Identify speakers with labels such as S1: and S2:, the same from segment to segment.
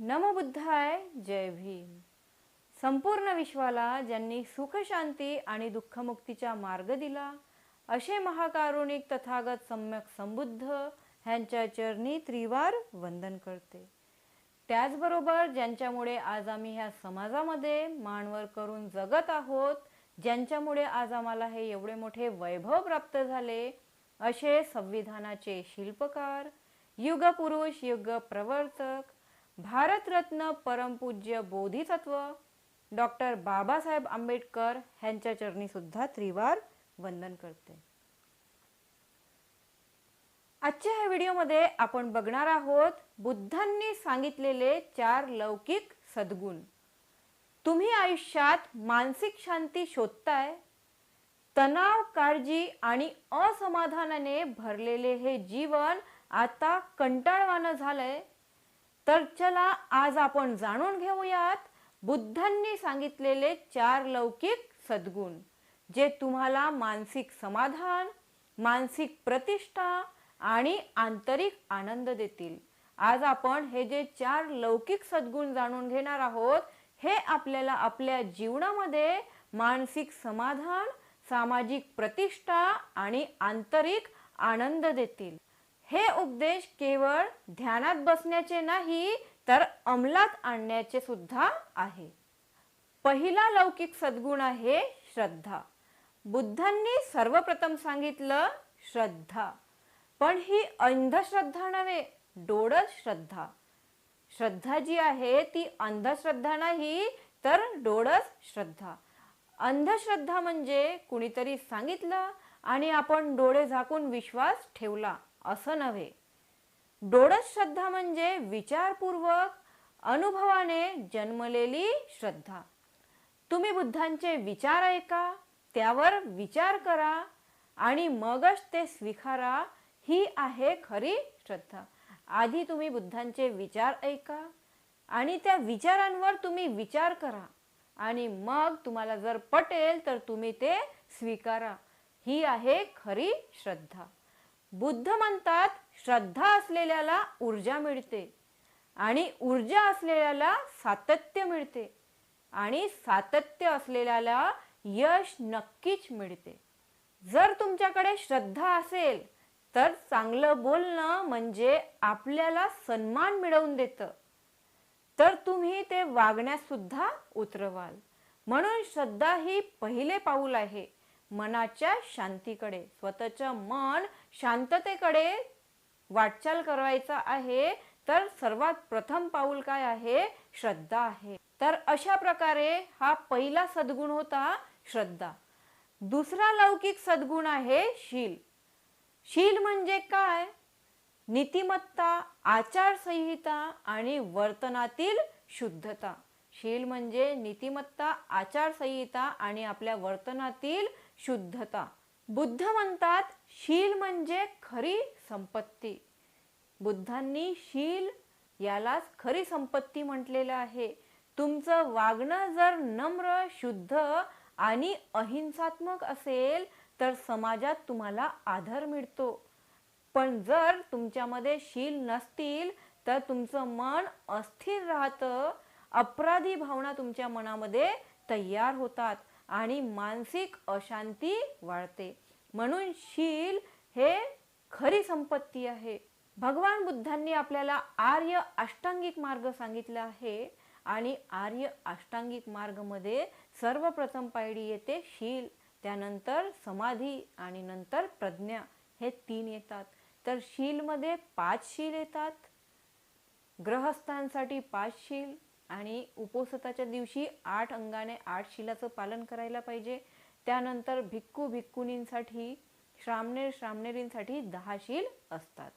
S1: नमबुद्धाय जय भीम. संपूर्ण विश्वाला ज्यांनी सुखशांती आणि दुःखमुक्तीचा मार्ग दिला असे महाकारुणिक तथागत सम्यक संबुद्ध ह्यांच्या चरणी त्रिवार वंदन करते. त्याचबरोबर ज्यांच्यामुळे आज आम्ही ह्या समाजामध्ये मानवर करून जगत आहोत ज्यांच्यामुळे आज आम्हाला हे एवढे मोठे वैभव प्राप्त झाले असे संविधानाचे शिल्पकार युगपुरुष युग प्रवर्तक भारतरत्न परमपूज्य बोधिसत्व डॉक्टर बाबासाहेब आंबेडकर ह्यांच्या चरणी सुद्धा त्रिवार वंदन करते. आजच्या ह्या व्हिडिओमध्ये आपण बघणार आहोत बुद्धांनी सांगितलेले चार लौकिक सद्गुण. तुम्ही आयुष्यात मानसिक शांती शोधताय तणाव काळजी आणि असमाधानाने भरलेले हे जीवन आता कंटाळवानं झालंय. तर चला आज आपण जाणून घेऊयात बुद्धांनी सांगितलेले चार लौकिक सद्गुण जे तुम्हाला मानसिक समाधान मानसिक प्रतिष्ठा आणि आंतरिक आनंद देतील. आज आपण हे जे चार लौकिक सद्गुण जाणून घेणार आहोत हे आपल्याला आपल्या जीवनामध्ये मानसिक समाधान सामाजिक प्रतिष्ठा आणि आंतरिक आनंद देतील. हे उपदेश केवळ ध्यानात बसण्याचे नाही तर अंमलात आणण्याचे सुद्धा आहे. पहिला लौकिक सद्गुण आहे श्रद्धा. बुद्धांनी सर्वप्रथम सांगितलं श्रद्धा. पण ही अंधश्रद्धा नव्हे डोळस श्रद्धा. श्रद्धा जी आहे ती अंधश्रद्धा नाही तर डोळस श्रद्धा. अंधश्रद्धा म्हणजे कुणीतरी सांगितलं आणि आपण डोळे झाकून विश्वास ठेवला. असं नव्हे. डोळस श्रद्धा म्हणजे विचारपूर्वक अनुभवाने जन्मलेली श्रद्धा. तुम्ही बुद्धांचे विचार ऐका त्यावर विचार करा आणि मगच ते स्वीकारा ही आहे खरी श्रद्धा. आधी तुम्ही बुद्धांचे विचार ऐका आणि त्या विचारांवर तुम्ही विचार करा आणि मग तुम्हाला जर पटेल तर तुम्ही ते स्वीकारा. ही आहे खरी श्रद्धा. बुद्ध म्हणतात श्रद्धा असलेल्याला ऊर्जा मिळते आणि ऊर्जा असलेल्याला सातत्य मिळते आणि सातत्य असलेल्याला यश नक्कीच मिळते. जर तुमच्याकडे श्रद्धा असेल तर चांगलं बोलणं म्हणजे आपल्याला सन्मान मिळवून देतं. तर तुम्ही ते वागण्यास सुद्धा उतरवाल. म्हणून श्रद्धा ही पहिले पाऊल आहे. मनाच्या शांतीकडे स्वतःचं मन शांततेकडे वाटचाल करायचा आहे तर सर्वात प्रथम पाऊल काय आहे? श्रद्धा आहे. तर अशा प्रकारे हा पहिला सद्गुण होता श्रद्धा. दुसरा लौकिक सद्गुण आहे शील. शील म्हणजे काय? नीतिमत्ता आचारसंहिता आणि वर्तनातील शुद्धता. शील म्हणजे नीतिमत्ता आचारसंहिता आणि आपल्या वर्तनातील शुद्धता. बुद्ध म्हणतात शील म्हणजे खरी संपत्ती. बुद्धांनी शील यालाच खरी संपत्ती म्हटलेलं आहे. तुमचं वागणं जर नम्र शुद्ध आणि अहिंसात्मक असेल तर समाजात तुम्हाला आदर मिळतो. पण जर तुमच्यामध्ये शील नसतील तर तुमचं मन अस्थिर राहतं. अपराधी भावना तुमच्या मनामध्ये तयार होतात. आणि मानसिक अशांती वाढते. म्हणून शील हे खरी संपत्ती आहे. भगवान बुद्धांनी आपल्याला आर्य अष्टांगिक मार्ग सांगितला आहे आणि आर्य अष्टांगिक मार्गमध्ये सर्वप्रथम पायरी येते शील त्यानंतर समाधी आणि नंतर प्रज्ञा हे तीन येतात. तर शीलमध्ये पाच शील येतात. ग्रहस्थांसाठी पाच शील आणि उपोसताच्या दिवशी आठ अंगाने आठ शिलाचं पालन करायला पाहिजे. त्यानंतर भिक्खू भिक्खुनींसाठी श्रामणेर श्रामणेरींसाठी दहा शील असतात.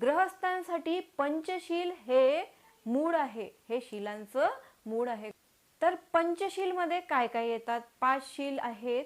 S1: ग्रहस्थांसाठी पंचशील हे मूळ आहे. हे शिलांचं मूळ आहे. तर पंचशीलमध्ये काय काय येतात? पाच शील आहेत.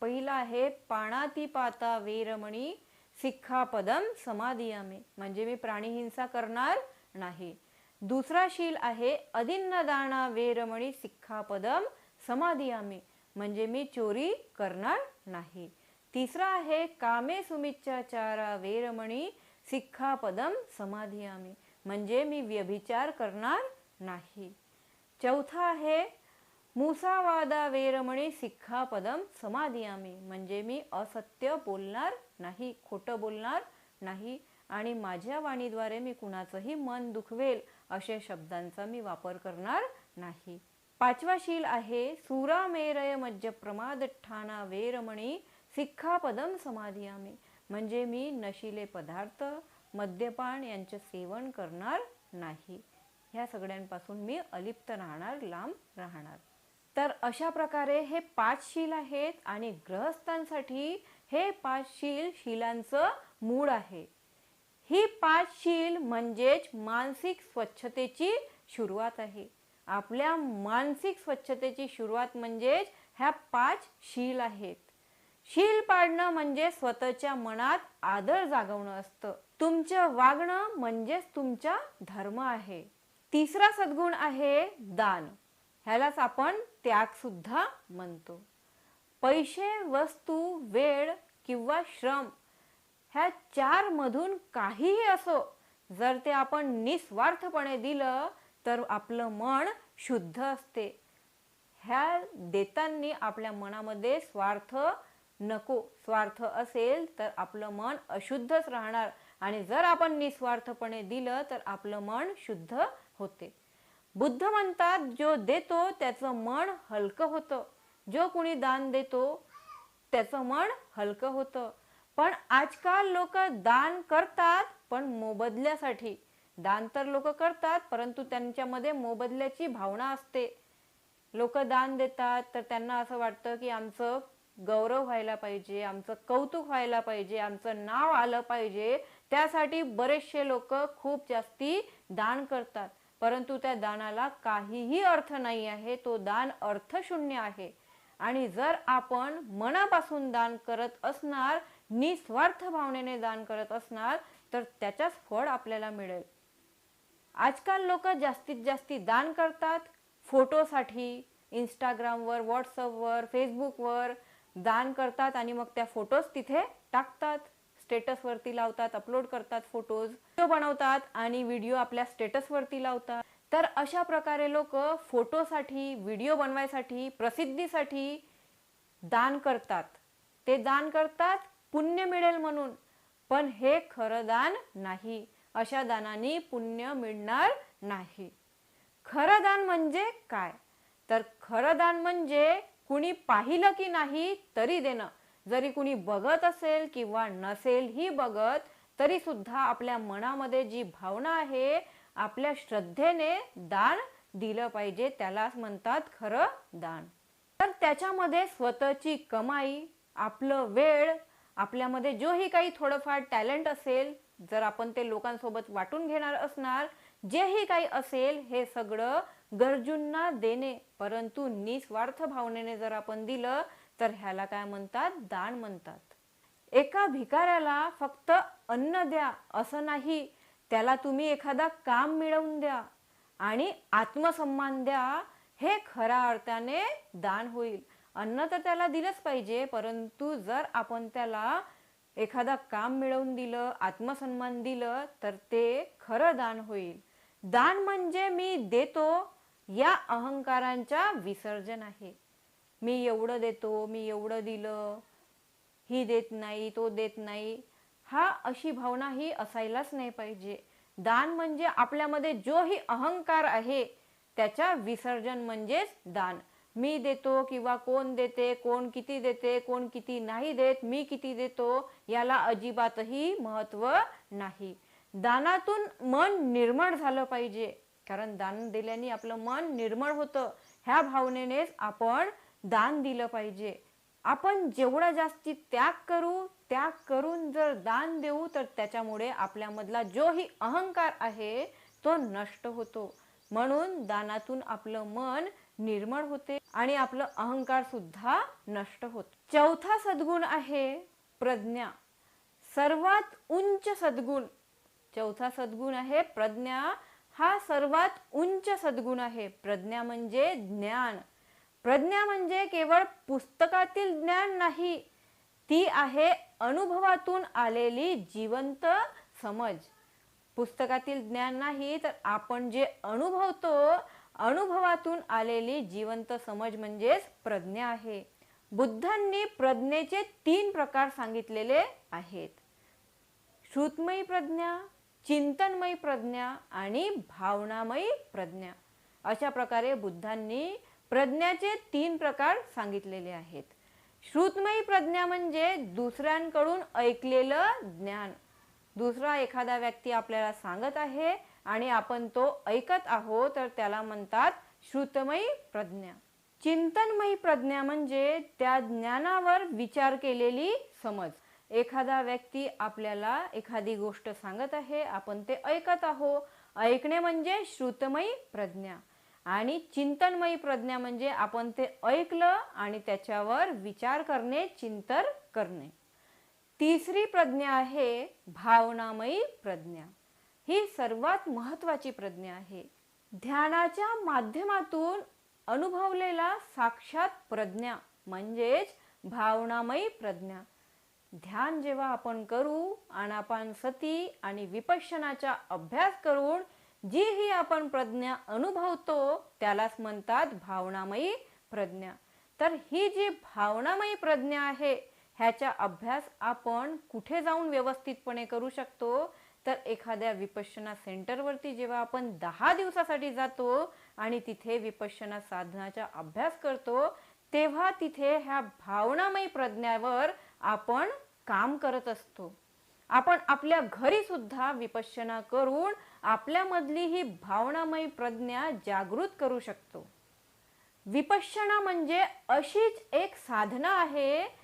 S1: पहिला आहे पाणातिपाता वेरमणी सिक्खापदम समाधियामे. म्हणजे मी प्राणीहिंसा करणार नाही. दुसरा शील आहे अदिन्नदाना वेरमणी सिक्खापदम समाधियामी. म्हणजे मी चोरी करणार नाही. तिसरा आहे कामे सुमिच्चाचारा वेरमणी सिक्खापदम समाधियामी. म्हणजे मी व्यभिचार करणार नाही. चौथा आहे मुसावादा वेरमणी सिक्खापदम समाधियामी. म्हणजे मी असत्य बोलणार नाही खोटं बोलणार नाही. आणि माझ्या वाणीद्वारे मी कुणाचंही मन दुखवेल असे शब्दांचा मी वापर करणार नाही. पाचवा शील आहे सुरामेरय मज्ज प्रमाद ठाणा वेरमणी सिक्खापदम समाधियामी. म्हणजे मी नशिले पदार्थ मद्यपान यांचे सेवन करणार नाही. ह्या सगळ्यांपासून मी अलिप्त राहणार लांब राहणार. तर अशा प्रकारे हे पाच शील आहेत आणि ग्रहस्थांसाठी हे पाच शील शिलांचं मूळ आहे. ही पाच शील म्हणजेच मानसिक स्वच्छतेची सुरुवात आहे. आपल्या मानसिक स्वच्छतेची सुरुवात म्हणजेच ह्या पाच शील आहेत. शील पाडणं म्हणजे स्वतःच्या मनात आदर जागवणं असतं. तुमचं वागणं म्हणजेच तुमचा धर्म आहे. तिसरा सद्गुण आहे दान. ह्यालाच आपण त्याग सुद्धा म्हणतो. पैसे वस्तू वेळ किंवा श्रम ह्या चार मधून काहीही असो जर ते आपण निस्वार्थपणे दिलं तर आपलं मन शुद्ध असते. ह्या देतांनी आपल्या मनामध्ये स्वार्थ नको. स्वार्थ असेल तर आपलं मन अशुद्धच राहणार. आणि जर आपण निस्वार्थपणे दिलं तर आपलं मन शुद्ध होते. बुद्ध म्हणतात जो देतो त्याचं मन हलकं होतं. जो कुणी दान देतो त्याचं मन हलकं होतं. पण आजकाल लोक दान करतात पण मोबदल्यासाठी. दान तर लोक करतात परंतु त्यांच्यामध्ये मोबदल्याची भावना असते. लोक दान देतात तर त्यांना असं वाटतं की आमचं गौरव व्हायला पाहिजे आमचं कौतुक व्हायला पाहिजे आमचं नाव आलं पाहिजे. त्यासाठी बरेचसे लोक खूप जास्ती दान करतात. परंतु त्या दानाला काहीही अर्थ नाही आहे तो दान अर्थशून्य आहे. आणि जर आपण मनापासून दान करत असणार निस्वार्थ भावनेने दान करत असणार तर त्याच्याच फळ आपल्याला मिळेल. आजकाल लोक जास्तीत जास्ती दान करतात. फोटोसाठी इंस्टाग्रामवर व्हॉट्सअपवर फेसबुकवर दान करतात आणि मग त्या फोटोज तिथे टाकतात. स्टेटसवरती लावतात अपलोड करतात फोटोज व्हिडिओ बनवतात आणि व्हिडिओ आपल्या स्टेटसवरती लावतात. तर अशा प्रकारे लोक फोटोसाठी व्हिडिओ बनवायसाठी प्रसिद्धीसाठी दान करतात. ते दान करतात पुण्य मिळेल म्हणून. पण हे खरं दान नाही. अशा दानाने पुण्य मिळणार नाही. खरं दान म्हणजे काय? तर खरं दान म्हणजे कुणी पाहिलं की नाही तरी देणं. जरी कुणी बघत असेल किंवा नसेल ही बघत तरी सुद्धा आपल्या मनामध्ये जी भावना आहे आपल्या श्रद्धेने दान दिलं पाहिजे. त्यालाच म्हणतात खरं दान. तर त्याच्यामध्ये स्वतःची कमाई आपलं वेळ आपल्यामध्ये जोही काही थोडंफार टॅलेंट असेल जर आपण ते लोकांसोबत वाटून घेणार असणार जेही काही असेल हे सगळं गरजूंना देणे. परंतु निस्वार्थ भावनेने जर आपण दिलं तर ह्याला काय म्हणतात? दान म्हणतात. एका भिकाऱ्याला फक्त अन्न द्या असं नाही त्याला तुम्ही एखादा काम मिळवून द्या आणि आत्मसन्मान द्या हे खऱ्या अर्थाने दान होईल. अन्न तर त्याला दिलंच पाहिजे परंतु जर आपण त्याला एखादा काम मिळवून दिलं आत्मसन्मान दिलं तर ते खरं दान होईल. दान म्हणजे मी देतो या अहंकारांच्या विसर्जन आहे. मी एवढं देतो मी एवढं दिलं ही देत नाही तो देत नाही हा अशी भावना ही असायलाच नाही पाहिजे. दान म्हणजे आपल्यामध्ये जो ही अहंकार आहे त्याच्या विसर्जन म्हणजेच दान. मी देतो किंवा कोण देते कोण किती देते कोण किती नाही देत मी किती देतो याला अजिबातही महत्त्व नाही. दानातून मन निर्मळ झालं पाहिजे कारण दान दिल्याने आपलं मन निर्मळ होतं. ह्या भावनेनेच आपण दान दिलं पाहिजे. आपण जेवढा जास्ती त्याग करू त्याग करून जर दान देऊ तर त्याच्यामुळे आपल्यामधला जोही अहंकार आहे तो नष्ट होतो. म्हणून दानातून आपलं मन निर्मळ होते आणि आपलं अहंकार सुद्धा नष्ट होतो. चौथा सद्गुण आहे प्रज्ञा. सर्वात उंच सद्गुण. चौथा सद्गुण आहे प्रज्ञा. हा सर्वात उंच सद्गुण आहे. प्रज्ञा म्हणजे ज्ञान. प्रज्ञा म्हणजे केवळ पुस्तकातील ज्ञान नाही. ती आहे अनुभवातून आलेली जिवंत समज. पुस्तकातील ज्ञान नाही तर आपण जे अनुभवतो अनुभवातून आलेली जिवंत समज म्हणजेच प्रज्ञा आहे. बुद्धांनी प्रज्ञेचे तीन प्रकार सांगितलेले आहेत. श्रुतमयी प्रज्ञा चिंतनमयी प्रज्ञा आणि भावनामयी प्रज्ञा. अशा प्रकारे बुद्धांनी प्रज्ञाचे तीन प्रकार सांगितलेले आहेत. श्रुतमयी प्रज्ञा म्हणजे दुसऱ्यांकडून ऐकलेलं ज्ञान. दुसरा एखादा व्यक्ती आपल्याला सांगत आहे आणि आपण तो ऐकत आहोत तर त्याला म्हणतात श्रुतमयी प्रज्ञा. चिंतनमयी प्रज्ञा म्हणजे त्या ज्ञानावर विचार केलेली समज. एखादा व्यक्ती आपल्याला एखादी गोष्ट सांगत आहे आपण ते ऐकत आहो. ऐकणे म्हणजे श्रुतमयी प्रज्ञा. आणि चिंतनमयी प्रज्ञा म्हणजे आपण ते ऐकलं आणि त्याच्यावर विचार करणे चिंतन करणे. तिसरी प्रज्ञा आहे भावनामयी प्रज्ञा. ही सर्वात महत्वाची प्रज्ञा आहे. ध्यानाच्या माध्यमातून अनुभवलेला साक्षात प्रज्ञा म्हणजेच भावनामयी प्रज्ञा. ध्यान जेव्हा आपण करू आनापान सती आणि विपश्यनाचा अभ्यास करून जी ही आपण प्रज्ञा अनुभवतो त्यालाच म्हणतात भावनामयी प्रज्ञा. तर ही जी भावनामयी प्रज्ञा आहे ह्याचा अभ्यास आपण कुठे जाऊन व्यवस्थितपणे करू शकतो? तर एखाद्या विपश्यना सेंटरवरती जेव्हा आपण दहा दिवसासाठी जातो आणि तिथे विपश्यना साधनाचा अभ्यास करतो तेव्हा तिथे ह्या भावनामयी प्रज्ञावर आपण काम करत असतो. आपण आपल्या घरी सुद्धा विपश्यना करून आपल्यामधली ही भावनामयी प्रज्ञा जागृत करू शकतो. विपश्यना म्हणजे अशीच एक साधना आहे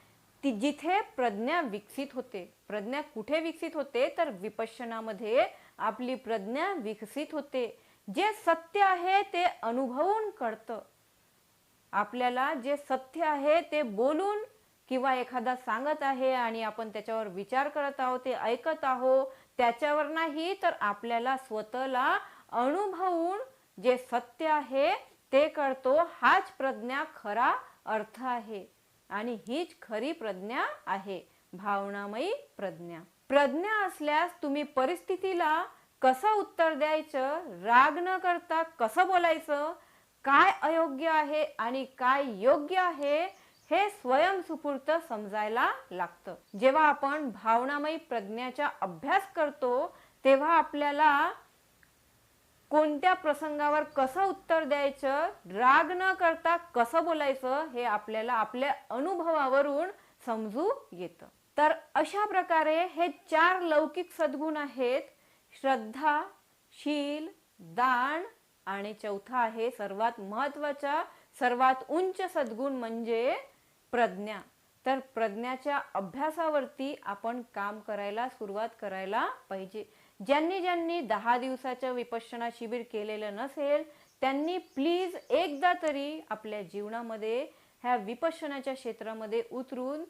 S1: ती जिथे प्रज्ञा विकसित होते प्रज्ञा कुठे विकसित होते तर विपश्यनामध्ये आपली प्रज्ञा विकसित होते. जे सत्य आहे ते अनुभवून कळतं. आपल्याला जे सत्य आहे ते बोलून किंवा एखादा सांगत आहे आणि आपण त्याच्यावर विचार करत आहोत ते ऐकत आहो त्याच्यावर नाही तर आपल्याला स्वतःला अनुभवून जे सत्य आहे ते कळतो. हाच प्रज्ञा खरा अर्थ आहे. आणि हीच खरी प्रज्ञा आहे भावनामयी प्रज्ञा. प्रज्ञा असल्यास तुम्ही परिस्थितीला कसं उत्तर द्यायचं राग न करता कसं बोलायचं काय अयोग्य आहे आणि काय योग्य आहे हे स्वयंसुपूर्त समजायला लागतं. जेव्हा आपण भावनामयी प्रज्ञाचा अभ्यास करतो तेव्हा आपल्याला कोणत्या प्रसंगावर कसं उत्तर द्यायचं राग न करता कसं बोलायचं हे आपल्याला आपल्या अनुभवावरून समजू येतं. तर अशा प्रकारे हे चार लौकिक सद्गुण आहेत. श्रद्धा शील दान आणि चौथा आहे सर्वात महत्त्वाचा सर्वात उंच सद्गुण म्हणजे प्रज्ञा. तर प्रज्ञाच्या अभ्यासावरती आपण काम करायला सुरुवात करायला पाहिजे. ज्यांनी ज्यांनी दहा दिवसाचं विपश्यना शिबिर केलेलं नसेल त्यांनी प्लीज एकदा तरी आपल्या जीवनामध्ये ह्या विपश्यनाच्या क्षेत्रामध्ये उतरून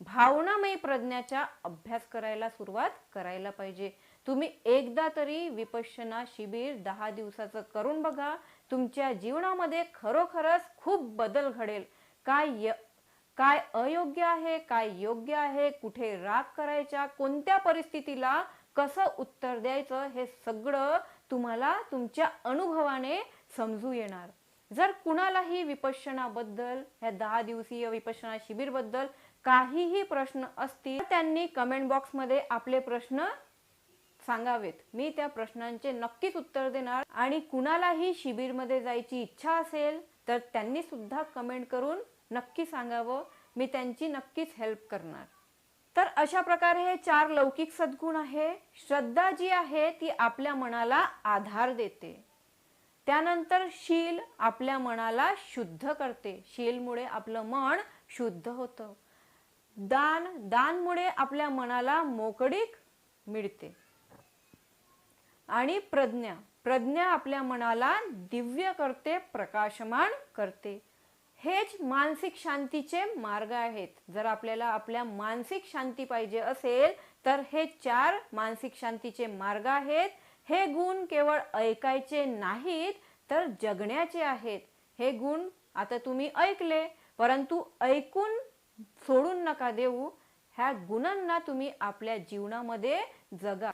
S1: भावनामयी प्रज्ञाचा अभ्यास करायला सुरुवात करायला पाहिजे. तुम्ही एकदा तरी विपश्यना शिबिर दहा दिवसाचं करून बघा. तुमच्या जीवनामध्ये खरोखरच खूप बदल घडेल. काय काय अयोग्य आहे काय योग्य आहे कुठे राग करायचा कोणत्या परिस्थितीला कसं उत्तर द्यायचं हे सगळं तुम्हाला तुमच्या अनुभवाने समजू येणार. जर कुणालाही विपश्यनाबद्दल ह्या दहा दिवसीय विपश्यना शिबिरबद्दल काहीही प्रश्न असतील त्यांनी कमेंट बॉक्समध्ये आपले प्रश्न सांगावेत. मी त्या प्रश्नांचे नक्कीच उत्तर देणार. आणि कुणालाही शिबिरमध्ये जायची इच्छा असेल तर त्यांनी सुद्धा कमेंट करून नक्की सांगावं. मी त्यांची नक्कीच हेल्प करणार. तर अशा प्रकारे हे चार लौकिक सद्गुण आहे. श्रद्धा जी आहे ती आपल्या मनाला आधार देते. त्यानंतर शील आपल्या मनाला शुद्ध करते. शीलमुळे आपलं मन शुद्ध होतं. दान दानमुळे आपल्या मनाला मोकळीक मिळते. आणि प्रज्ञा प्रज्ञा आपल्या मनाला दिव्य करते प्रकाशमान करते. हेच मानसिक शांतीचे मार्ग आहेत. जर आपल्याला आपल्या मानसिक शांती पाहिजे असेल तर हे चार मानसिक शांतीचे मार्ग आहेत. हे गुण केवळ ऐकायचे नाहीत तर जगण्याचे आहेत. हे गुण आता तुम्ही ऐकले परंतु ऐकून सोडून नका देऊ. ह्या गुणांना तुम्ही आपल्या जीवनामध्ये जगा.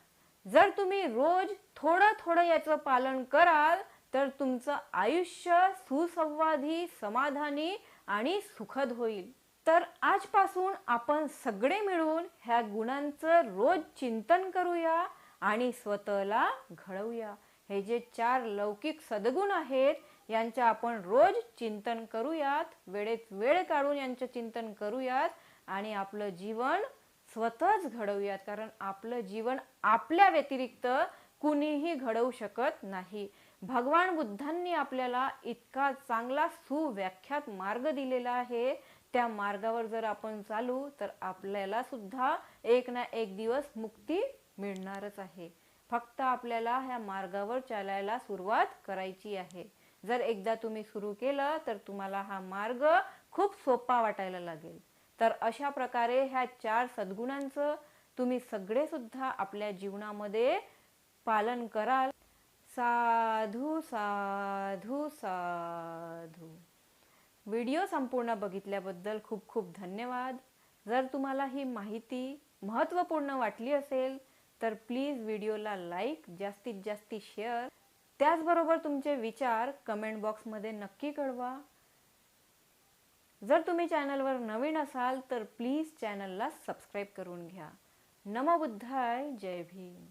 S1: जर तुम्ही रोज थोडं थोडं याचं पालन कराल तर तुमचं आयुष्य सुसंवादी समाधानी आणि सुखद होईल. तर आजपासून आपण सगळे मिळून ह्या गुणांचं रोज चिंतन करूया आणि स्वतःला घडवूया. हे जे चार लौकिक सद्गुण आहेत यांच्या आपण रोज चिंतन करूयात वेळेत वेळ काढून यांचं चिंतन करूयात आणि आपलं जीवन स्वतःच घडवूयात. कारण आपलं जीवन आपल्या व्यतिरिक्त कुणीही घडवू शकत नाही. भगवान बुद्धांनी आपल्याला इतका चांगला सुव्याख्यात मार्ग दिलेला आहे. त्या मार्गावर जर आपण चालू तर आपल्याला सुद्धा एक ना एक दिवस मुक्ती मिळणारच आहे. फक्त आपल्याला ह्या मार्गावर चालायला सुरुवात करायची आहे. जर एकदा तुम्ही सुरू केलं तर तुम्हाला हा मार्ग खूप सोपा वाटायला लागेल. तर अशा प्रकारे ह्या चार सद्गुणांचं तुम्ही सगळे सुद्धा आपल्या जीवनामध्ये पालन कराल. साधू साधू साधू. व्हिडिओ संपूर्ण बघितल्याबद्दल खूप खूप धन्यवाद. जर तुम्हाला ही माहिती महत्त्वपूर्ण वाटली असेल तर प्लीज व्हिडिओला लाईक जास्तीत जास्त शेअर. त्याचबरोबर तुमचे विचार कमेंट बॉक्समध्ये नक्की कळवा. जर तुम्ही चॅनलवर नवीन असाल तर प्लीज चॅनलला सबस्क्राईब करून घ्या. नमो बुद्धाय जय भीम.